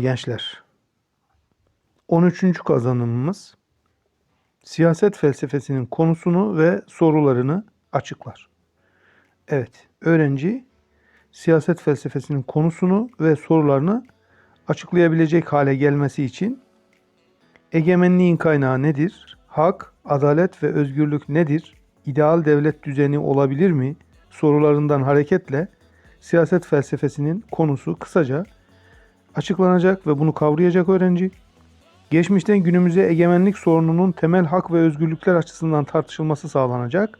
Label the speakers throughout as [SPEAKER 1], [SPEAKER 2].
[SPEAKER 1] Gençler. 13. kazanımımız siyaset felsefesinin konusunu ve sorularını açıklar. Evet, öğrenci siyaset felsefesinin konusunu ve sorularını açıklayabilecek hale gelmesi için egemenliğin kaynağı nedir? Hak, adalet ve özgürlük nedir? İdeal devlet düzeni olabilir mi? sorularından hareketle siyaset felsefesinin konusu kısaca açıklanacak ve bunu kavrayacak öğrenci, geçmişten günümüze egemenlik sorununun temel hak ve özgürlükler açısından tartışılması sağlanacak.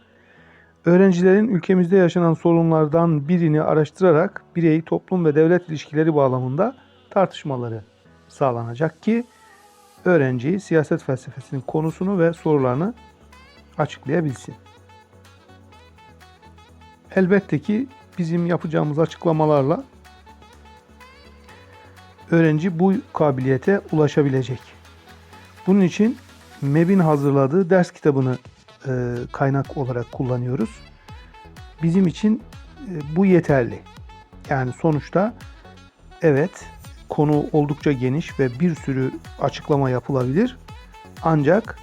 [SPEAKER 1] Öğrencilerin ülkemizde yaşanan sorunlardan birini araştırarak birey, toplum ve devlet ilişkileri bağlamında tartışmaları sağlanacak ki öğrenci siyaset felsefesinin konusunu ve sorularını açıklayabilsin. Elbette ki bizim yapacağımız açıklamalarla öğrenci bu kabiliyete ulaşabilecek. Bunun için MEB'in hazırladığı ders kitabını e, kaynak olarak kullanıyoruz. Bizim için e, bu yeterli. Yani sonuçta evet konu oldukça geniş ve bir sürü açıklama yapılabilir. Ancak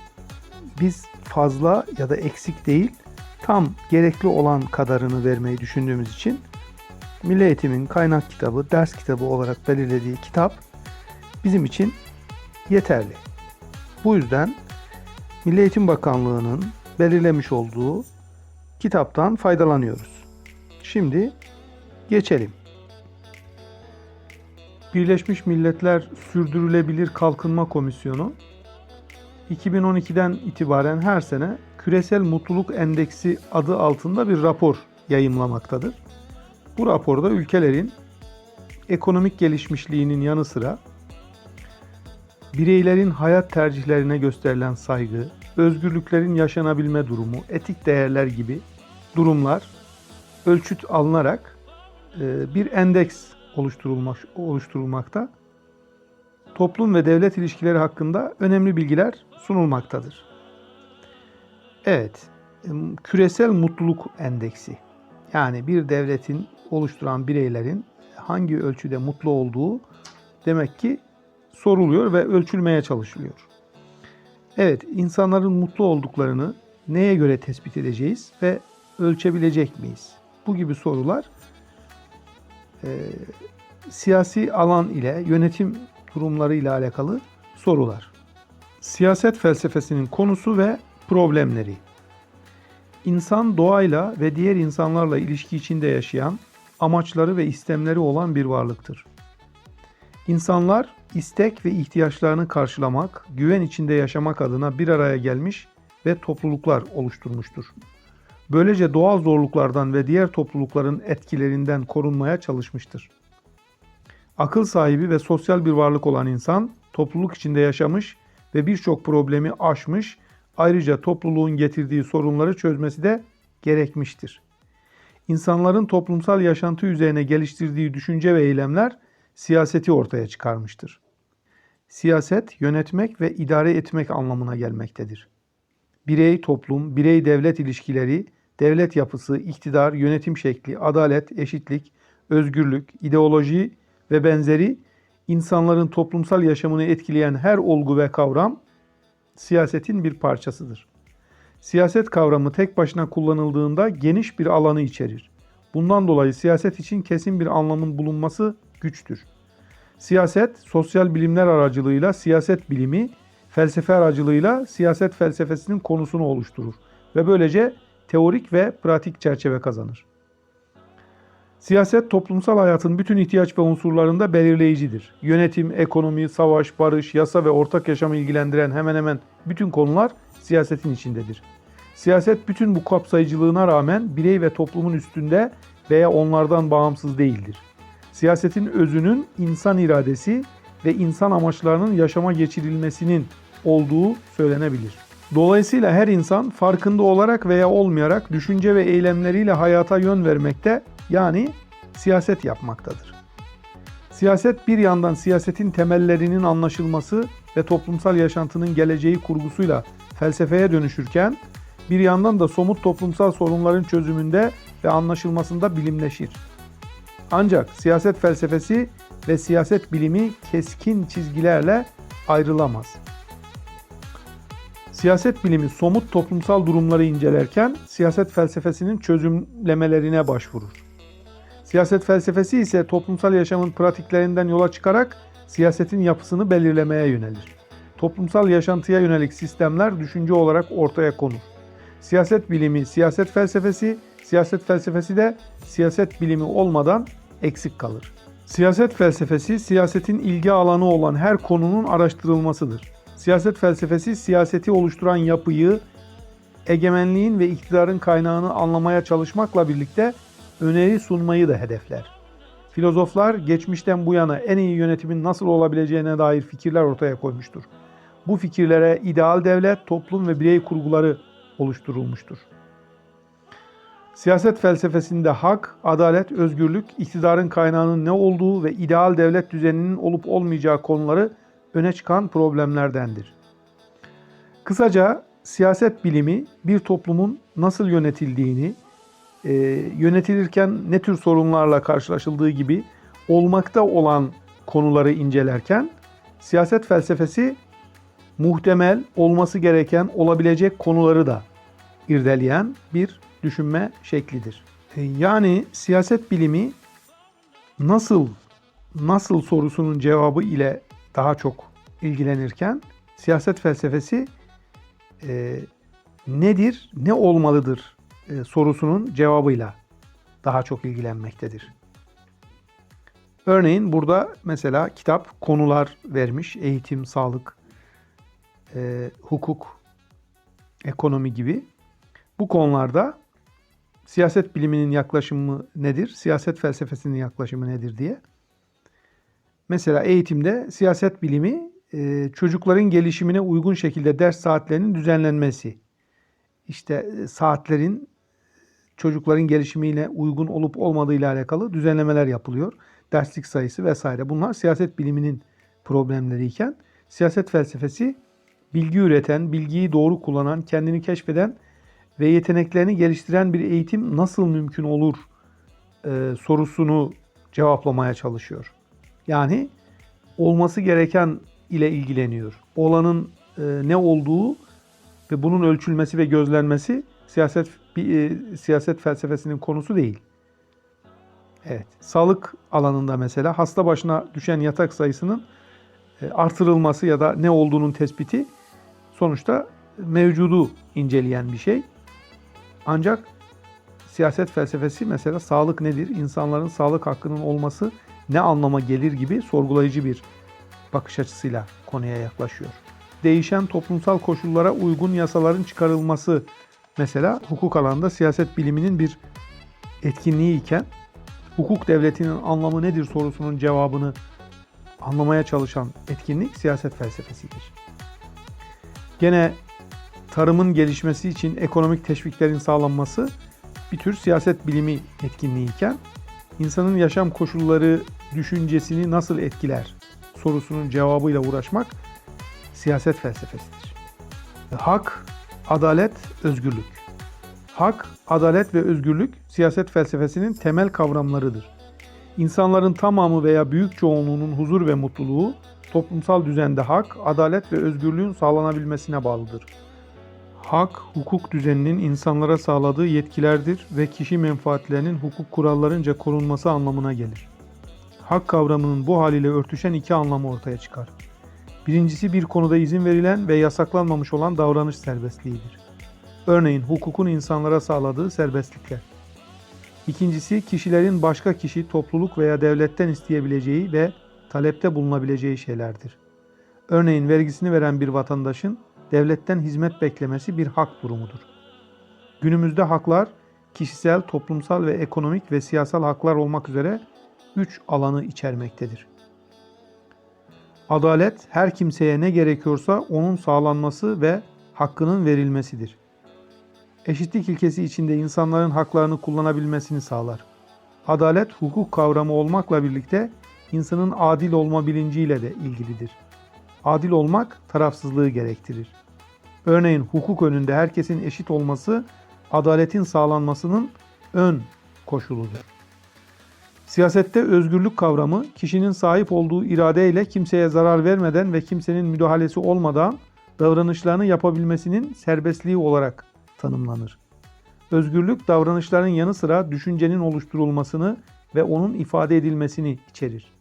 [SPEAKER 1] biz fazla ya da eksik değil, tam gerekli olan kadarını vermeyi düşündüğümüz için Milli Eğitim'in kaynak kitabı, ders kitabı olarak belirlediği kitap bizim için yeterli. Bu yüzden Milli Eğitim Bakanlığı'nın belirlemiş olduğu kitaptan faydalanıyoruz. Şimdi geçelim. Birleşmiş Milletler Sürdürülebilir Kalkınma Komisyonu 2012'den itibaren her sene Küresel Mutluluk Endeksi adı altında bir rapor yayımlamaktadır. Bu raporda ülkelerin ekonomik gelişmişliğinin yanı sıra bireylerin hayat tercihlerine gösterilen saygı, özgürlüklerin yaşanabilme durumu, etik değerler gibi durumlar ölçüt alınarak e, bir endeks oluşturulmak, oluşturulmakta. Toplum ve devlet ilişkileri hakkında önemli bilgiler sunulmaktadır. Evet, küresel mutluluk endeksi. Yani bir devletin oluşturan bireylerin hangi ölçüde mutlu olduğu demek ki soruluyor ve ölçülmeye çalışılıyor. Evet, insanların mutlu olduklarını neye göre tespit edeceğiz ve ölçebilecek miyiz? Bu gibi sorular e, siyasi alan ile yönetim durumları ile alakalı sorular. Siyaset felsefesinin konusu ve problemleri. İnsan doğayla ve diğer insanlarla ilişki içinde yaşayan, amaçları ve istemleri olan bir varlıktır. İnsanlar istek ve ihtiyaçlarını karşılamak, güven içinde yaşamak adına bir araya gelmiş ve topluluklar oluşturmuştur. Böylece doğal zorluklardan ve diğer toplulukların etkilerinden korunmaya çalışmıştır. Akıl sahibi ve sosyal bir varlık olan insan, topluluk içinde yaşamış ve birçok problemi aşmış Ayrıca topluluğun getirdiği sorunları çözmesi de gerekmiştir. İnsanların toplumsal yaşantı üzerine geliştirdiği düşünce ve eylemler siyaseti ortaya çıkarmıştır. Siyaset yönetmek ve idare etmek anlamına gelmektedir. Birey toplum, birey devlet ilişkileri, devlet yapısı, iktidar, yönetim şekli, adalet, eşitlik, özgürlük, ideoloji ve benzeri insanların toplumsal yaşamını etkileyen her olgu ve kavram siyasetin bir parçasıdır. Siyaset kavramı tek başına kullanıldığında geniş bir alanı içerir. Bundan dolayı siyaset için kesin bir anlamın bulunması güçtür. Siyaset, sosyal bilimler aracılığıyla siyaset bilimi, felsefe aracılığıyla siyaset felsefesinin konusunu oluşturur ve böylece teorik ve pratik çerçeve kazanır. Siyaset toplumsal hayatın bütün ihtiyaç ve unsurlarında belirleyicidir. Yönetim, ekonomi, savaş, barış, yasa ve ortak yaşamı ilgilendiren hemen hemen bütün konular siyasetin içindedir. Siyaset bütün bu kapsayıcılığına rağmen birey ve toplumun üstünde veya onlardan bağımsız değildir. Siyasetin özünün insan iradesi ve insan amaçlarının yaşama geçirilmesinin olduğu söylenebilir. Dolayısıyla her insan farkında olarak veya olmayarak düşünce ve eylemleriyle hayata yön vermekte yani siyaset yapmaktadır. Siyaset bir yandan siyasetin temellerinin anlaşılması ve toplumsal yaşantının geleceği kurgusuyla felsefeye dönüşürken bir yandan da somut toplumsal sorunların çözümünde ve anlaşılmasında bilimleşir. Ancak siyaset felsefesi ve siyaset bilimi keskin çizgilerle ayrılamaz. Siyaset bilimi somut toplumsal durumları incelerken siyaset felsefesinin çözümlemelerine başvurur. Siyaset felsefesi ise toplumsal yaşamın pratiklerinden yola çıkarak siyasetin yapısını belirlemeye yönelir. Toplumsal yaşantıya yönelik sistemler düşünce olarak ortaya konur. Siyaset bilimi, siyaset felsefesi, siyaset felsefesi de siyaset bilimi olmadan eksik kalır. Siyaset felsefesi, siyasetin ilgi alanı olan her konunun araştırılmasıdır. Siyaset felsefesi, siyaseti oluşturan yapıyı, egemenliğin ve iktidarın kaynağını anlamaya çalışmakla birlikte öneri sunmayı da hedefler. Filozoflar geçmişten bu yana en iyi yönetimin nasıl olabileceğine dair fikirler ortaya koymuştur. Bu fikirlere ideal devlet, toplum ve birey kurguları oluşturulmuştur. Siyaset felsefesinde hak, adalet, özgürlük, iktidarın kaynağının ne olduğu ve ideal devlet düzeninin olup olmayacağı konuları öne çıkan problemlerdendir. Kısaca siyaset bilimi bir toplumun nasıl yönetildiğini, e, yönetilirken ne tür sorunlarla karşılaşıldığı gibi olmakta olan konuları incelerken siyaset felsefesi muhtemel olması gereken olabilecek konuları da irdeleyen bir düşünme şeklidir. E, Yani siyaset bilimi nasıl nasıl sorusunun cevabı ile daha çok ilgilenirken siyaset felsefesi e, nedir, ne olmalıdır e, sorusunun cevabıyla daha çok ilgilenmektedir. Örneğin burada mesela kitap konular vermiş. Eğitim, sağlık, e, hukuk, ekonomi gibi. Bu konularda siyaset biliminin yaklaşımı nedir? Siyaset felsefesinin yaklaşımı nedir diye. Mesela eğitimde siyaset bilimi e, çocukların gelişimine uygun şekilde ders saatlerinin düzenlenmesi. İşte e, saatlerin çocukların gelişimiyle uygun olup olmadığı ile alakalı düzenlemeler yapılıyor. Derslik sayısı vesaire. Bunlar siyaset biliminin problemleriyken siyaset felsefesi bilgi üreten, bilgiyi doğru kullanan, kendini keşfeden ve yeteneklerini geliştiren bir eğitim nasıl mümkün olur e, sorusunu cevaplamaya çalışıyor. Yani olması gereken ile ilgileniyor. Olanın e, ne olduğu ve bunun ölçülmesi ve gözlenmesi siyaset bir, e, siyaset felsefesinin konusu değil. Evet, sağlık alanında mesela hasta başına düşen yatak sayısının e, artırılması ya da ne olduğunun tespiti sonuçta mevcudu inceleyen bir şey. Ancak siyaset felsefesi mesela sağlık nedir? İnsanların sağlık hakkının olması ne anlama gelir gibi sorgulayıcı bir bakış açısıyla konuya yaklaşıyor. Değişen toplumsal koşullara uygun yasaların çıkarılması mesela hukuk alanında siyaset biliminin bir etkinliği iken hukuk devletinin anlamı nedir sorusunun cevabını anlamaya çalışan etkinlik siyaset felsefesidir. Gene tarımın gelişmesi için ekonomik teşviklerin sağlanması bir tür siyaset bilimi etkinliği iken insanın yaşam koşulları düşüncesini nasıl etkiler sorusunun cevabıyla uğraşmak siyaset felsefesidir. Hak, adalet, özgürlük. Hak, adalet ve özgürlük siyaset felsefesinin temel kavramlarıdır. İnsanların tamamı veya büyük çoğunluğunun huzur ve mutluluğu toplumsal düzende hak, adalet ve özgürlüğün sağlanabilmesine bağlıdır. Hak, hukuk düzeninin insanlara sağladığı yetkilerdir ve kişi menfaatlerinin hukuk kurallarınca korunması anlamına gelir. Hak kavramının bu haliyle örtüşen iki anlamı ortaya çıkar. Birincisi bir konuda izin verilen ve yasaklanmamış olan davranış serbestliğidir. Örneğin hukukun insanlara sağladığı serbestlikler. İkincisi kişilerin başka kişi, topluluk veya devletten isteyebileceği ve talepte bulunabileceği şeylerdir. Örneğin vergisini veren bir vatandaşın devletten hizmet beklemesi bir hak durumudur. Günümüzde haklar kişisel, toplumsal ve ekonomik ve siyasal haklar olmak üzere üç alanı içermektedir. Adalet her kimseye ne gerekiyorsa onun sağlanması ve hakkının verilmesidir. Eşitlik ilkesi içinde insanların haklarını kullanabilmesini sağlar. Adalet hukuk kavramı olmakla birlikte insanın adil olma bilinciyle de ilgilidir. Adil olmak tarafsızlığı gerektirir. Örneğin hukuk önünde herkesin eşit olması adaletin sağlanmasının ön koşuludur. Siyasette özgürlük kavramı kişinin sahip olduğu iradeyle kimseye zarar vermeden ve kimsenin müdahalesi olmadan davranışlarını yapabilmesinin serbestliği olarak tanımlanır. Özgürlük davranışların yanı sıra düşüncenin oluşturulmasını ve onun ifade edilmesini içerir.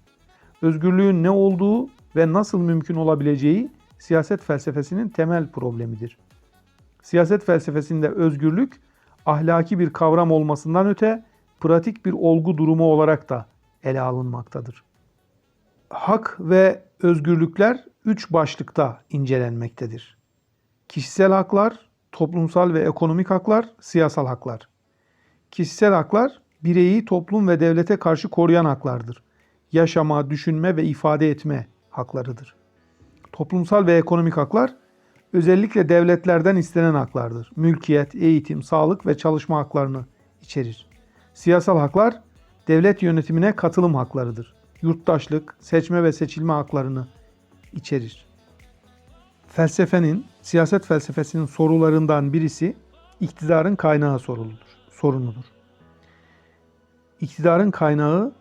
[SPEAKER 1] Özgürlüğün ne olduğu ve nasıl mümkün olabileceği siyaset felsefesinin temel problemidir. Siyaset felsefesinde özgürlük ahlaki bir kavram olmasından öte pratik bir olgu durumu olarak da ele alınmaktadır. Hak ve özgürlükler üç başlıkta incelenmektedir. Kişisel haklar, toplumsal ve ekonomik haklar, siyasal haklar. Kişisel haklar bireyi toplum ve devlete karşı koruyan haklardır. Yaşama, düşünme ve ifade etme haklarıdır. Toplumsal ve ekonomik haklar özellikle devletlerden istenen haklardır. Mülkiyet, eğitim, sağlık ve çalışma haklarını içerir. Siyasal haklar devlet yönetimine katılım haklarıdır. Yurttaşlık, seçme ve seçilme haklarını içerir. Felsefenin, siyaset felsefesinin sorularından birisi iktidarın kaynağı soruludur, sorunudur. İktidarın kaynağı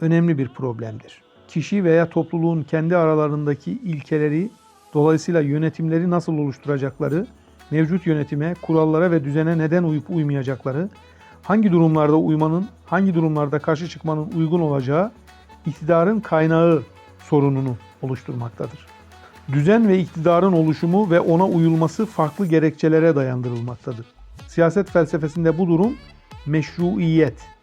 [SPEAKER 1] önemli bir problemdir. Kişi veya topluluğun kendi aralarındaki ilkeleri, dolayısıyla yönetimleri nasıl oluşturacakları, mevcut yönetime, kurallara ve düzene neden uyup uymayacakları, hangi durumlarda uymanın, hangi durumlarda karşı çıkmanın uygun olacağı iktidarın kaynağı sorununu oluşturmaktadır. Düzen ve iktidarın oluşumu ve ona uyulması farklı gerekçelere dayandırılmaktadır. Siyaset felsefesinde bu durum meşruiyet.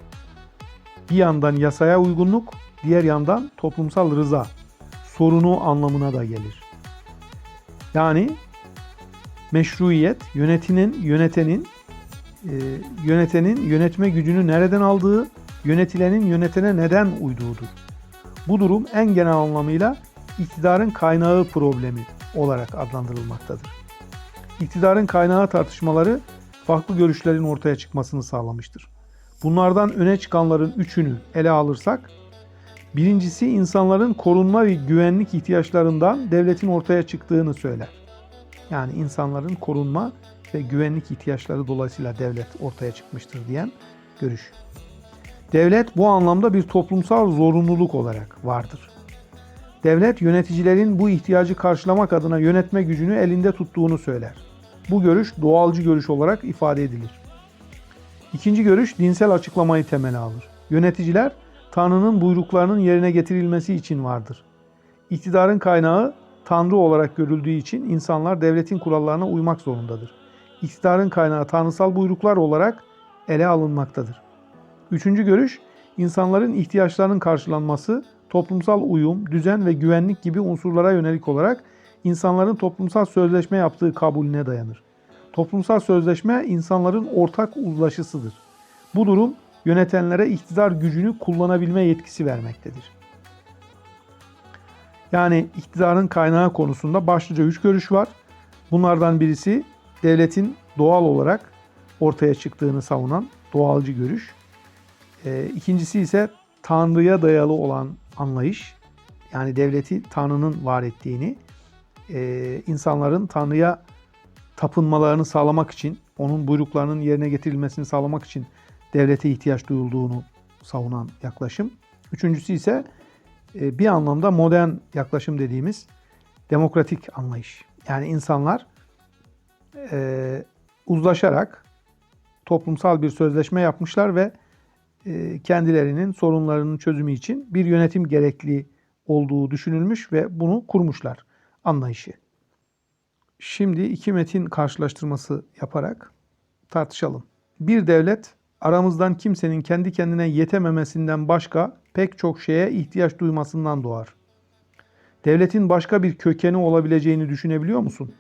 [SPEAKER 1] Bir yandan yasaya uygunluk, diğer yandan toplumsal rıza sorunu anlamına da gelir. Yani meşruiyet yönetinin yönetenin e, yönetenin yönetme gücünü nereden aldığı, yönetilenin yönetene neden uyduğudur. Bu durum en genel anlamıyla iktidarın kaynağı problemi olarak adlandırılmaktadır. İktidarın kaynağı tartışmaları farklı görüşlerin ortaya çıkmasını sağlamıştır. Bunlardan öne çıkanların üçünü ele alırsak, birincisi insanların korunma ve güvenlik ihtiyaçlarından devletin ortaya çıktığını söyler. Yani insanların korunma ve güvenlik ihtiyaçları dolayısıyla devlet ortaya çıkmıştır diyen görüş. Devlet bu anlamda bir toplumsal zorunluluk olarak vardır. Devlet yöneticilerin bu ihtiyacı karşılamak adına yönetme gücünü elinde tuttuğunu söyler. Bu görüş doğalcı görüş olarak ifade edilir. İkinci görüş dinsel açıklamayı temele alır. Yöneticiler Tanrı'nın buyruklarının yerine getirilmesi için vardır. İktidarın kaynağı Tanrı olarak görüldüğü için insanlar devletin kurallarına uymak zorundadır. İktidarın kaynağı tanrısal buyruklar olarak ele alınmaktadır. Üçüncü görüş, insanların ihtiyaçlarının karşılanması, toplumsal uyum, düzen ve güvenlik gibi unsurlara yönelik olarak insanların toplumsal sözleşme yaptığı kabulüne dayanır. Toplumsal sözleşme insanların ortak uzlaşısıdır. Bu durum yönetenlere iktidar gücünü kullanabilme yetkisi vermektedir. Yani iktidarın kaynağı konusunda başlıca üç görüş var. Bunlardan birisi devletin doğal olarak ortaya çıktığını savunan doğalcı görüş. E, ikincisi ise Tanrı'ya dayalı olan anlayış. Yani devleti Tanrı'nın var ettiğini, e, insanların Tanrı'ya tapınmalarını sağlamak için, onun buyruklarının yerine getirilmesini sağlamak için devlete ihtiyaç duyulduğunu savunan yaklaşım. Üçüncüsü ise e, bir anlamda modern yaklaşım dediğimiz demokratik anlayış. Yani insanlar e, uzlaşarak toplumsal bir sözleşme yapmışlar ve e, kendilerinin sorunlarının çözümü için bir yönetim gerekli olduğu düşünülmüş ve bunu kurmuşlar anlayışı. Şimdi iki metin karşılaştırması yaparak tartışalım. Bir devlet aramızdan kimsenin kendi kendine yetememesinden başka pek çok şeye ihtiyaç duymasından doğar. Devletin başka bir kökeni olabileceğini düşünebiliyor musun?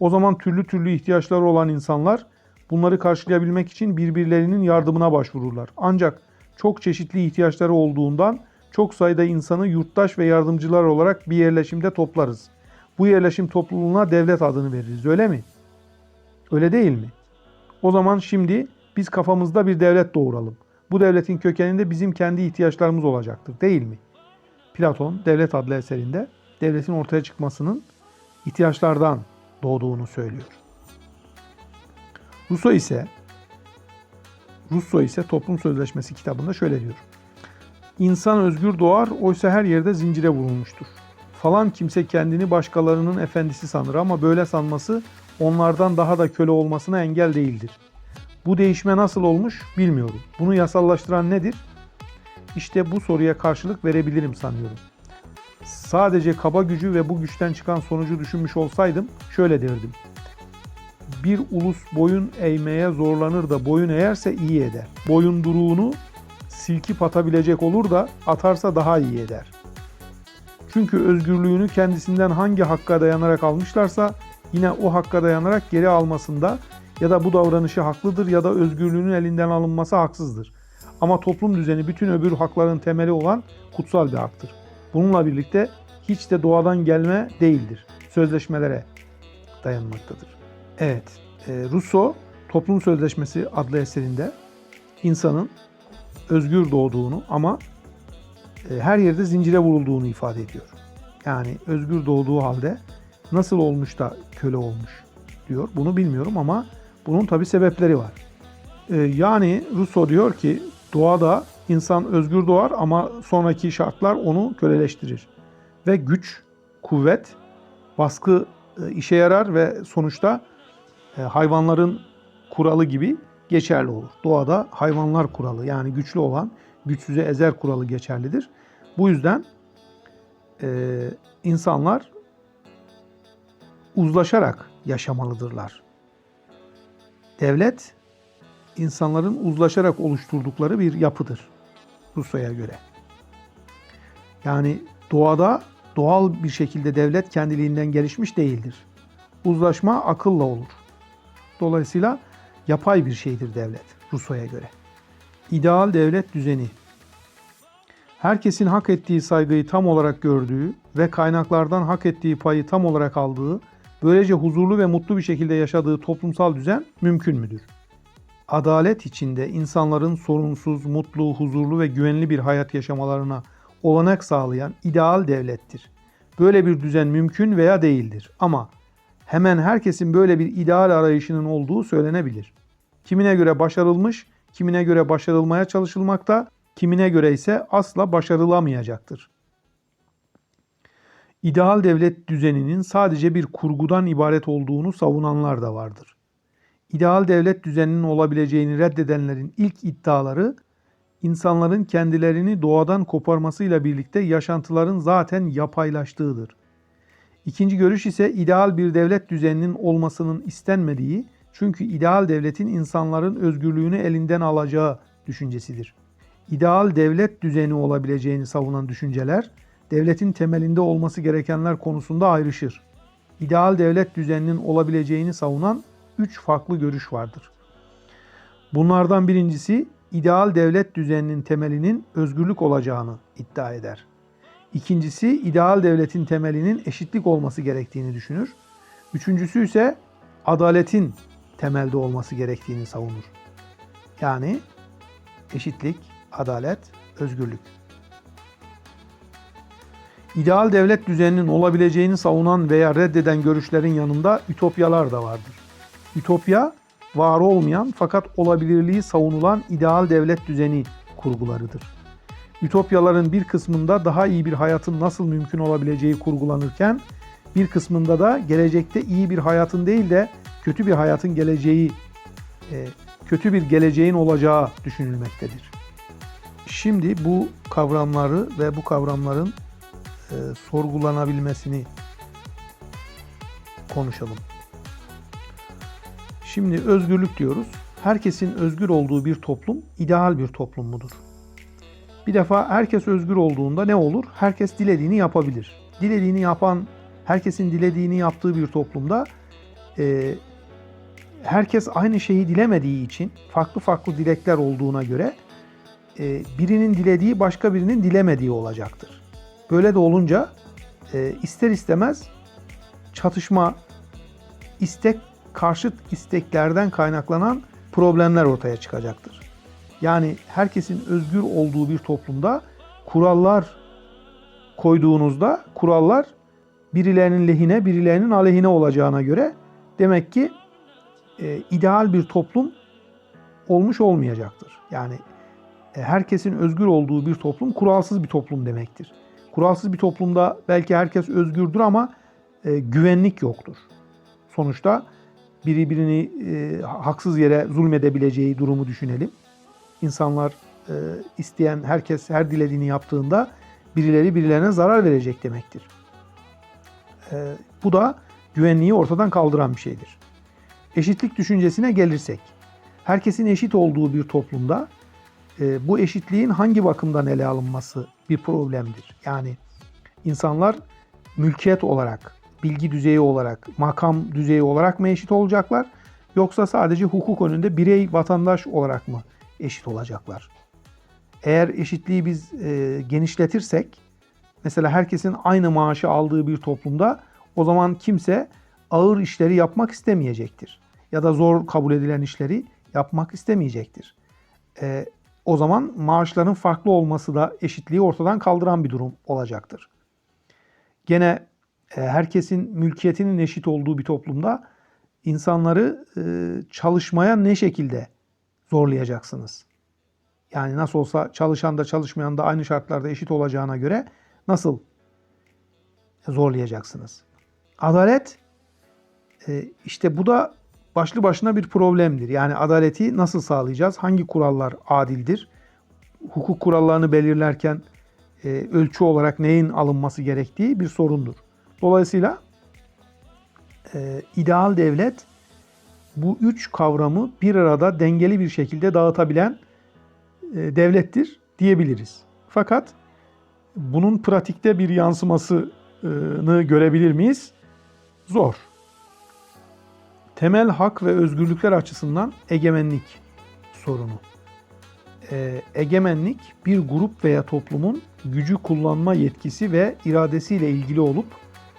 [SPEAKER 1] O zaman türlü türlü ihtiyaçları olan insanlar bunları karşılayabilmek için birbirlerinin yardımına başvururlar. Ancak çok çeşitli ihtiyaçları olduğundan çok sayıda insanı yurttaş ve yardımcılar olarak bir yerleşimde toplarız. Bu yerleşim topluluğuna devlet adını veririz öyle mi? Öyle değil mi? O zaman şimdi biz kafamızda bir devlet doğuralım. Bu devletin kökeninde bizim kendi ihtiyaçlarımız olacaktır değil mi? Platon Devlet adlı eserinde devletin ortaya çıkmasının ihtiyaçlardan doğduğunu söylüyor. Rousseau ise Russo ise Toplum Sözleşmesi kitabında şöyle diyor. İnsan özgür doğar, oysa her yerde zincire vurulmuştur. Falan kimse kendini başkalarının efendisi sanır ama böyle sanması onlardan daha da köle olmasına engel değildir. Bu değişme nasıl olmuş bilmiyorum. Bunu yasallaştıran nedir? İşte bu soruya karşılık verebilirim sanıyorum. Sadece kaba gücü ve bu güçten çıkan sonucu düşünmüş olsaydım şöyle derdim. Bir ulus boyun eğmeye zorlanır da boyun eğerse iyi eder. Boyunduruğunu silkip atabilecek olur da atarsa daha iyi eder. Çünkü özgürlüğünü kendisinden hangi hakka dayanarak almışlarsa yine o hakka dayanarak geri almasında ya da bu davranışı haklıdır ya da özgürlüğünün elinden alınması haksızdır. Ama toplum düzeni bütün öbür hakların temeli olan kutsal bir haktır. Bununla birlikte hiç de doğadan gelme değildir. Sözleşmelere dayanmaktadır. Evet, e, Rousseau Toplum Sözleşmesi adlı eserinde insanın özgür doğduğunu ama her yerde zincire vurulduğunu ifade ediyor. Yani özgür doğduğu halde nasıl olmuş da köle olmuş diyor. Bunu bilmiyorum ama bunun tabi sebepleri var. E, yani Rousseau diyor ki doğada insan özgür doğar ama sonraki şartlar onu köleleştirir. Ve güç, kuvvet, baskı e, işe yarar ve sonuçta e, hayvanların kuralı gibi geçerli olur. Doğada hayvanlar kuralı yani güçlü olan güçsüze ezer kuralı geçerlidir. Bu yüzden e, insanlar uzlaşarak yaşamalıdırlar. Devlet insanların uzlaşarak oluşturdukları bir yapıdır Rusya'ya göre. Yani doğada doğal bir şekilde devlet kendiliğinden gelişmiş değildir. Uzlaşma akılla olur. Dolayısıyla yapay bir şeydir devlet Rusya'ya göre. İdeal devlet düzeni herkesin hak ettiği saygıyı tam olarak gördüğü ve kaynaklardan hak ettiği payı tam olarak aldığı, böylece huzurlu ve mutlu bir şekilde yaşadığı toplumsal düzen mümkün müdür? Adalet içinde insanların sorunsuz, mutlu, huzurlu ve güvenli bir hayat yaşamalarına olanak sağlayan ideal devlettir. Böyle bir düzen mümkün veya değildir ama hemen herkesin böyle bir ideal arayışının olduğu söylenebilir. Kimine göre başarılmış, kimine göre başarılmaya çalışılmakta, kimine göre ise asla başarılamayacaktır. İdeal devlet düzeninin sadece bir kurgudan ibaret olduğunu savunanlar da vardır. İdeal devlet düzeninin olabileceğini reddedenlerin ilk iddiaları insanların kendilerini doğadan koparmasıyla birlikte yaşantıların zaten yapaylaştığıdır. İkinci görüş ise ideal bir devlet düzeninin olmasının istenmediği çünkü ideal devletin insanların özgürlüğünü elinden alacağı düşüncesidir. İdeal devlet düzeni olabileceğini savunan düşünceler, devletin temelinde olması gerekenler konusunda ayrışır. İdeal devlet düzeninin olabileceğini savunan üç farklı görüş vardır. Bunlardan birincisi ideal devlet düzeninin temelinin özgürlük olacağını iddia eder. İkincisi ideal devletin temelinin eşitlik olması gerektiğini düşünür. Üçüncüsü ise adaletin temelde olması gerektiğini savunur. Yani eşitlik, adalet, özgürlük. İdeal devlet düzeninin olabileceğini savunan veya reddeden görüşlerin yanında ütopyalar da vardır. Ütopya, var olmayan fakat olabilirliği savunulan ideal devlet düzeni kurgularıdır. Ütopyaların bir kısmında daha iyi bir hayatın nasıl mümkün olabileceği kurgulanırken, bir kısmında da gelecekte iyi bir hayatın değil de kötü bir hayatın geleceği, e, kötü bir geleceğin olacağı düşünülmektedir. Şimdi bu kavramları ve bu kavramların e, sorgulanabilmesini konuşalım. Şimdi özgürlük diyoruz. Herkesin özgür olduğu bir toplum ideal bir toplum mudur? Bir defa herkes özgür olduğunda ne olur? Herkes dilediğini yapabilir. Dilediğini yapan, herkesin dilediğini yaptığı bir toplumda e, herkes aynı şeyi dilemediği için farklı farklı dilekler olduğuna göre e, birinin dilediği başka birinin dilemediği olacaktır. Böyle de olunca e, ister istemez çatışma, istek karşıt isteklerden kaynaklanan problemler ortaya çıkacaktır. Yani herkesin özgür olduğu bir toplumda kurallar koyduğunuzda kurallar birilerinin lehine, birilerinin aleyhine olacağına göre demek ki e, ideal bir toplum olmuş olmayacaktır. Yani e, herkesin özgür olduğu bir toplum kuralsız bir toplum demektir. Kuralsız bir toplumda belki herkes özgürdür ama e, güvenlik yoktur. Sonuçta biri birini e, haksız yere zulmedebileceği durumu düşünelim. İnsanlar e, isteyen herkes her dilediğini yaptığında birileri birilerine zarar verecek demektir. E, bu da güvenliği ortadan kaldıran bir şeydir. Eşitlik düşüncesine gelirsek, herkesin eşit olduğu bir toplumda e, bu eşitliğin hangi bakımdan ele alınması bir problemdir. Yani insanlar mülkiyet olarak, bilgi düzeyi olarak, makam düzeyi olarak mı eşit olacaklar? Yoksa sadece hukuk önünde birey vatandaş olarak mı eşit olacaklar? Eğer eşitliği biz e, genişletirsek, mesela herkesin aynı maaşı aldığı bir toplumda o zaman kimse ağır işleri yapmak istemeyecektir. Ya da zor kabul edilen işleri yapmak istemeyecektir. E, o zaman maaşların farklı olması da eşitliği ortadan kaldıran bir durum olacaktır. Gene e, herkesin mülkiyetinin eşit olduğu bir toplumda insanları e, çalışmaya ne şekilde zorlayacaksınız? Yani nasıl olsa çalışan da çalışmayan da aynı şartlarda eşit olacağına göre nasıl zorlayacaksınız? Adalet e, işte bu da başlı başına bir problemdir. Yani adaleti nasıl sağlayacağız? Hangi kurallar adildir? Hukuk kurallarını belirlerken e, ölçü olarak neyin alınması gerektiği bir sorundur. Dolayısıyla e, ideal devlet bu üç kavramı bir arada dengeli bir şekilde dağıtabilen e, devlettir diyebiliriz. Fakat bunun pratikte bir yansımasını görebilir miyiz? Zor. Temel hak ve özgürlükler açısından egemenlik sorunu. Ee, egemenlik bir grup veya toplumun gücü kullanma yetkisi ve iradesiyle ilgili olup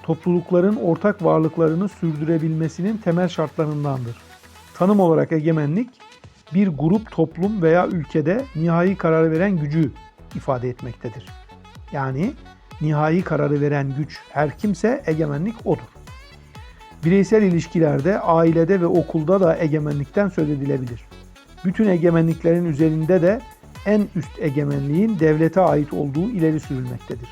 [SPEAKER 1] toplulukların ortak varlıklarını sürdürebilmesinin temel şartlarındandır. Tanım olarak egemenlik bir grup, toplum veya ülkede nihai kararı veren gücü ifade etmektedir. Yani nihai kararı veren güç her kimse egemenlik odur. Bireysel ilişkilerde, ailede ve okulda da egemenlikten söz edilebilir. Bütün egemenliklerin üzerinde de en üst egemenliğin devlete ait olduğu ileri sürülmektedir.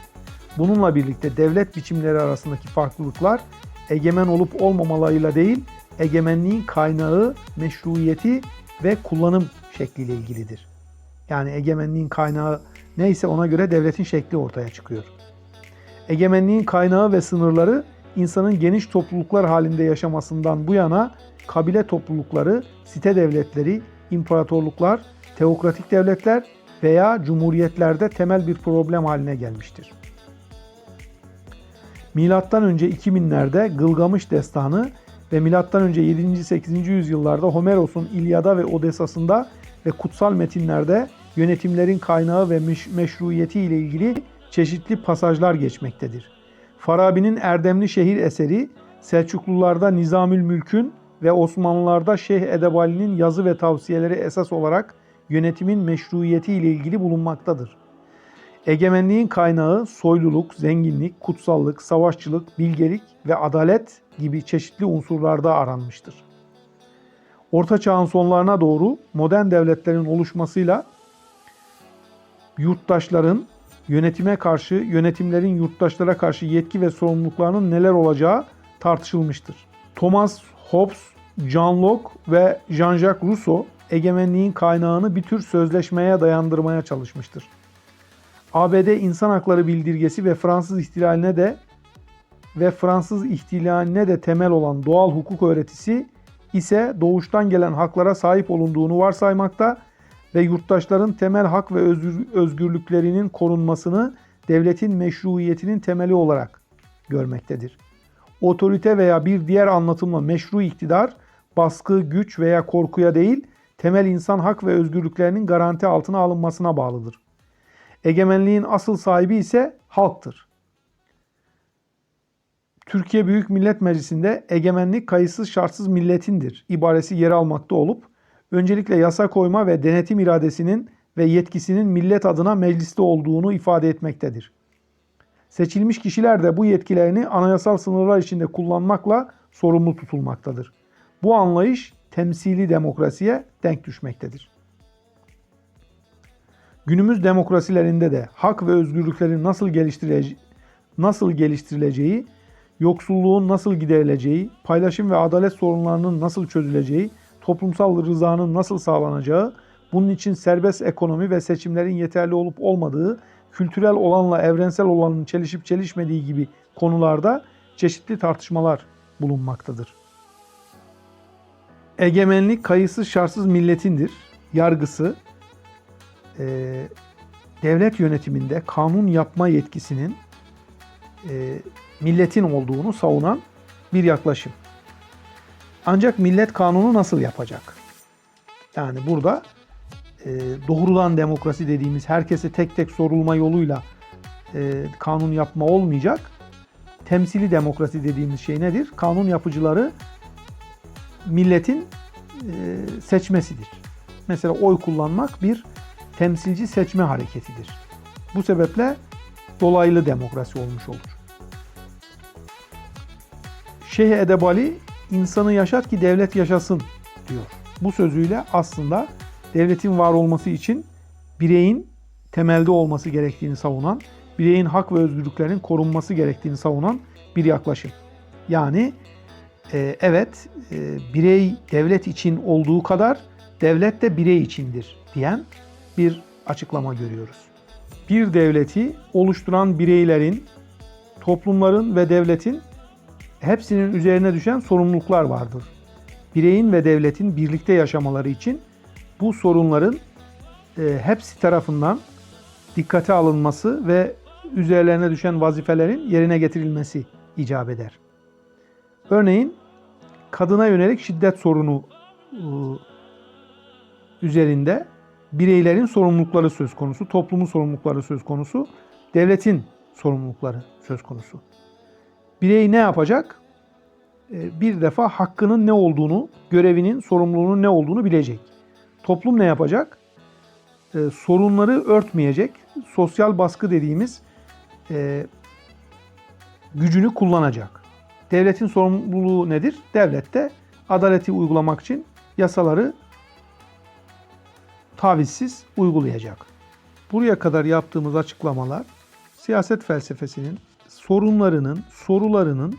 [SPEAKER 1] Bununla birlikte devlet biçimleri arasındaki farklılıklar egemen olup olmamalarıyla değil, egemenliğin kaynağı, meşruiyeti ve kullanım şekliyle ilgilidir. Yani egemenliğin kaynağı neyse ona göre devletin şekli ortaya çıkıyor. Egemenliğin kaynağı ve sınırları insanın geniş topluluklar halinde yaşamasından bu yana kabile toplulukları, site devletleri, imparatorluklar, teokratik devletler veya cumhuriyetlerde temel bir problem haline gelmiştir. Milattan önce 2000'lerde Gılgamış destanı ve milattan önce 7. 8. yüzyıllarda Homeros'un İlyada ve Odessa'sında ve kutsal metinlerde yönetimlerin kaynağı ve meşruiyeti ile ilgili çeşitli pasajlar geçmektedir. Farabi'nin Erdemli Şehir eseri Selçuklularda Nizamül Mülk'ün ve Osmanlılarda Şeyh Edebali'nin yazı ve tavsiyeleri esas olarak yönetimin meşruiyeti ile ilgili bulunmaktadır. Egemenliğin kaynağı soyluluk, zenginlik, kutsallık, savaşçılık, bilgelik ve adalet gibi çeşitli unsurlarda aranmıştır. Orta Çağ'ın sonlarına doğru modern devletlerin oluşmasıyla yurttaşların yönetime karşı, yönetimlerin yurttaşlara karşı yetki ve sorumluluklarının neler olacağı tartışılmıştır. Thomas Hobbes, John Locke ve Jean-Jacques Rousseau egemenliğin kaynağını bir tür sözleşmeye dayandırmaya çalışmıştır. ABD İnsan Hakları Bildirgesi ve Fransız ihtilaline de ve Fransız ihtilaline de temel olan doğal hukuk öğretisi ise doğuştan gelen haklara sahip olunduğunu varsaymakta ve yurttaşların temel hak ve özgürlüklerinin korunmasını devletin meşruiyetinin temeli olarak görmektedir. Otorite veya bir diğer anlatımla meşru iktidar, baskı, güç veya korkuya değil, temel insan hak ve özgürlüklerinin garanti altına alınmasına bağlıdır. Egemenliğin asıl sahibi ise halktır. Türkiye Büyük Millet Meclisi'nde egemenlik kayıtsız şartsız milletindir ibaresi yer almakta olup öncelikle yasa koyma ve denetim iradesinin ve yetkisinin millet adına mecliste olduğunu ifade etmektedir. Seçilmiş kişiler de bu yetkilerini anayasal sınırlar içinde kullanmakla sorumlu tutulmaktadır. Bu anlayış temsili demokrasiye denk düşmektedir. Günümüz demokrasilerinde de hak ve özgürlüklerin nasıl geliştirece- nasıl geliştirileceği, yoksulluğun nasıl giderileceği, paylaşım ve adalet sorunlarının nasıl çözüleceği, toplumsal rızanın nasıl sağlanacağı, bunun için serbest ekonomi ve seçimlerin yeterli olup olmadığı, kültürel olanla evrensel olanın çelişip çelişmediği gibi konularda çeşitli tartışmalar bulunmaktadır. Egemenlik kayıtsız şartsız milletindir. Yargısı e, devlet yönetiminde kanun yapma yetkisinin e, milletin olduğunu savunan bir yaklaşım. Ancak millet kanunu nasıl yapacak? Yani burada e, doğrudan demokrasi dediğimiz herkese tek tek sorulma yoluyla e, kanun yapma olmayacak. Temsili demokrasi dediğimiz şey nedir? Kanun yapıcıları milletin e, seçmesidir. Mesela oy kullanmak bir temsilci seçme hareketidir. Bu sebeple dolaylı demokrasi olmuş olur. Şeyh Edebali insanı yaşat ki devlet yaşasın diyor. Bu sözüyle aslında devletin var olması için bireyin temelde olması gerektiğini savunan, bireyin hak ve özgürlüklerinin korunması gerektiğini savunan bir yaklaşım. Yani e, evet e, birey devlet için olduğu kadar devlet de birey içindir diyen bir açıklama görüyoruz. Bir devleti oluşturan bireylerin, toplumların ve devletin hepsinin üzerine düşen sorumluluklar vardır. Bireyin ve devletin birlikte yaşamaları için bu sorunların e, hepsi tarafından dikkate alınması ve üzerlerine düşen vazifelerin yerine getirilmesi icap eder. Örneğin kadına yönelik şiddet sorunu e, üzerinde bireylerin sorumlulukları söz konusu, toplumun sorumlulukları söz konusu, devletin sorumlulukları söz konusu. Birey ne yapacak? E, Bir defa hakkının ne olduğunu, görevinin, sorumluluğunun ne olduğunu bilecek. Toplum ne yapacak? E, Sorunları örtmeyecek, sosyal baskı dediğimiz e, gücünü kullanacak. Devletin sorumluluğu nedir? Devlet de adaleti uygulamak için yasaları tavizsiz uygulayacak. Buraya kadar yaptığımız açıklamalar siyaset felsefesinin sorunlarının, sorularının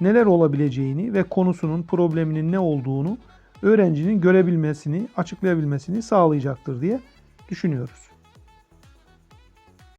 [SPEAKER 1] neler olabileceğini ve konusunun, probleminin ne olduğunu öğrencinin görebilmesini, açıklayabilmesini sağlayacaktır diye düşünüyoruz.